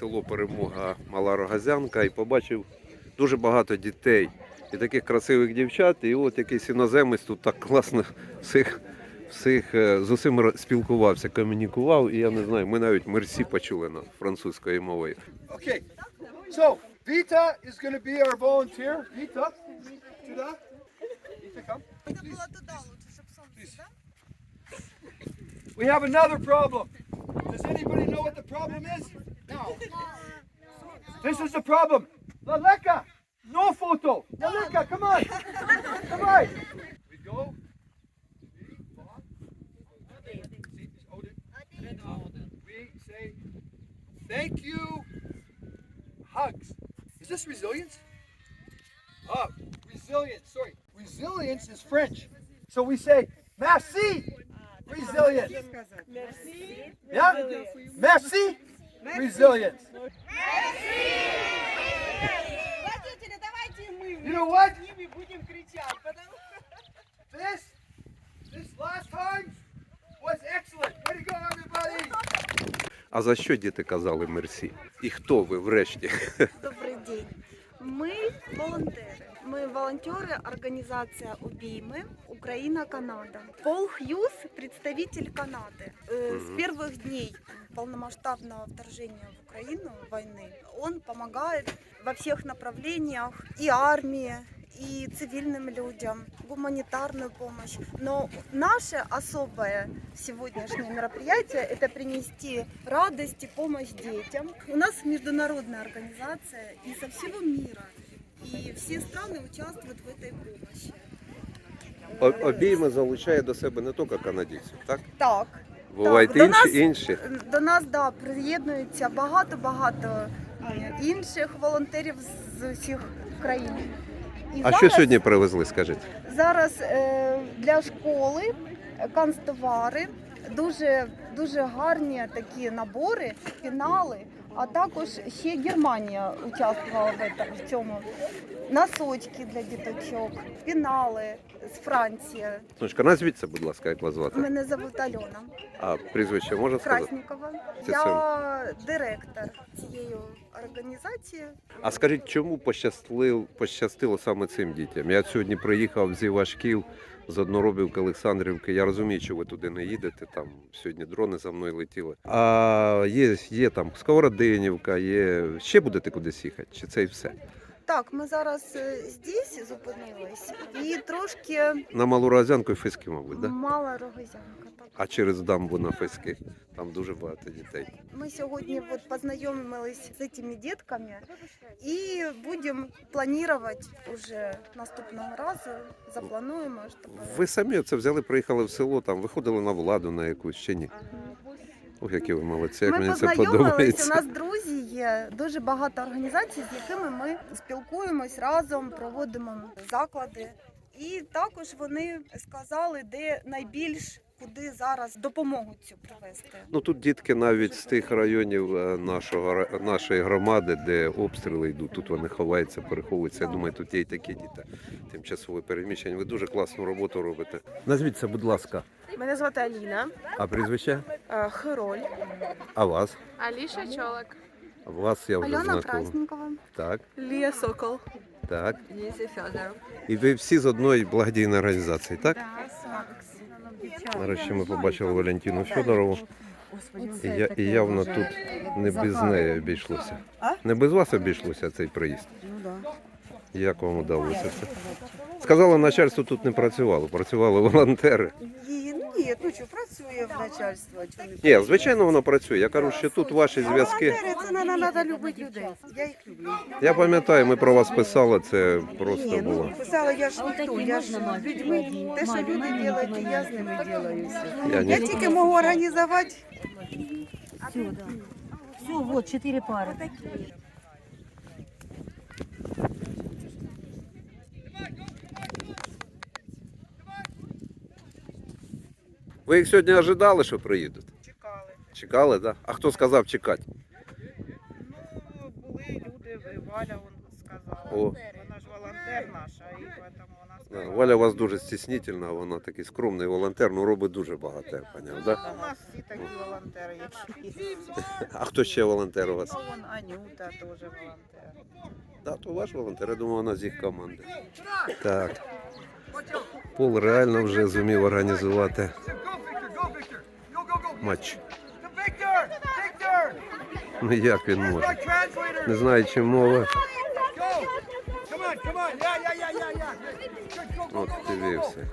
село Перемога Мала Рогазянка і побачив дуже багато дітей і таких красивих дівчат. І от якийсь іноземець тут так класно всіх, всіх е, з усім ро- спілкувався, комунікував. І я не знаю, ми навіть мерсі почули на французькою мовою. Okay, so Vita is going to be our volunteer. Vita, сюда. Vita, come. Это было туда лучше, чтобы солнце, да? We have another problem. Does anybody know what the problem is? No. This is the problem. Laleka, no photo. Laleka, come on. Come on. We go. We say thank you. Hugs. Is this resilience? Oh, resilience. Sorry. Resilience is French. So we say merci. Ah, resilience. Merci! Yeah? Merci. Resilience. Родители, давайте мы You know what? ними будем кричать, потому что... This, this last time was excellent. Way to go, everybody. А за що діти казали мерсі? І хто ви врешті? Добрий день. Ми волонтери. Ми волонтери організація Обійми Україна Канада. Пол Хьюз представитель Канады. Э, С Мгм. первых дней полномасштабного вторжения в Украину войны он помогает во всех направлениях и армии, и цивильным людям, гуманитарную помощь. Но наше особое сегодняшнее мероприятие – это принести радость и помощь детям. У нас международная организация и со всего мира. И все страны участвуют в этой помощи. О- Обійми залучає до себе не тільки канадійців, так? Так, Бувають Так, до інші, нас- інші. до нас да, приєднуються багато-багато е, інших волонтерів з усіх країн. І А що сьогодні привезли, скажіть? Зараз е, для школи е, канцтовари, дуже, дуже гарні такі набори, фінали. А також ще Германія участвувала в, цьому. Носочки для діточок, пінали з Франції. Сонечка, назвіться, будь ласка, як вас звати? Мене звуть Альона А прізвище можна сказати? Краснікова. Це Я директор цієї організації. А скажіть, чому пощастило, пощастило саме цим дітям? Я сьогодні приїхав з Івашків, з Одноробівки, Олександрівки. Я розумію, що ви туди не їдете. Там сьогодні дрони за мною летіли. А є, є там Сковородинівка, є. Ще будете кудись їхати? Чи це і все? Так, ми зараз е, здесь зупинились і трошки На Малу Розянку і Феськи, мабуть, да? мала рогозянка. Так. А через дамбу на Феськи. Там дуже багато дітей. Ми сьогодні от познайомились з цими дітками і будемо планувати уже наступного разу. Заплануємо, щоб Ви самі це взяли, приїхали в село, там виходили на владу на якусь чи ні? Ох, які ви молодці, як ми мені це подобається. У нас друзі є дуже багато організацій, з якими ми спілкуємось разом, проводимо заклади. І також вони сказали, де найбільш куди зараз допомогу цю привезти. Ну тут дітки навіть з тих районів е, нашого нашої громади, де обстріли йдуть. Тут вони ховаються, переховуються. Я думаю, тут є і такі діти. Тимчасове переміщення. Ви дуже класну роботу робите. Назвіться, будь ласка, Мене звати Аліна а прізвище? е, Хироль. А вас? Аліша Чолок. Вас я вже Альона. Краснікова. Так, Лія Сокол. так. Лізі Федоров. І ви всі з одної благодійної організації, так? Нарешті ми побачили Валентину Федорову. І, я, і явно тут не без неї обійшлося. Не без вас обійшлося цей приїзд. Як вам вдалося це? Сказала, начальство тут не працювало, працювали волонтери. Ні, ну що, працює в начальство. Чого не Ні, звичайно, воно працює. Я кажу, що тут ваші зв'язки. Волонтери, це не треба любити людей. Я їх люблю. Я пам'ятаю, ми про вас писали, це просто Ні, було. ну писала, я ж ніхто, я ж з людьми, те, що люди роблять, я з ними все. Я Я ні. тільки можу організувати. Все, да. Все, вот, четыре пары. Ви їх сьогодні ожидали, що приїдуть? Чекали. Чекали, так? Да? А хто сказав чекати? Ну, були люди, Валя он сказала. О. Вона ж волонтер наша, і тому вона Да, Валя у вас дуже стіснительна, вона такий скромний волонтер, ну робить дуже багато, я поняв, да? У нас всі такі волонтери, які є. А хто ще волонтер у вас? Ну, вон Анюта теж волонтер. Да, то ваш волонтер, я думаю, вона з їх команди. Так. Пол реально вже зумів організувати матч. Ну як він може? Не знаю, чи мова. От дивився.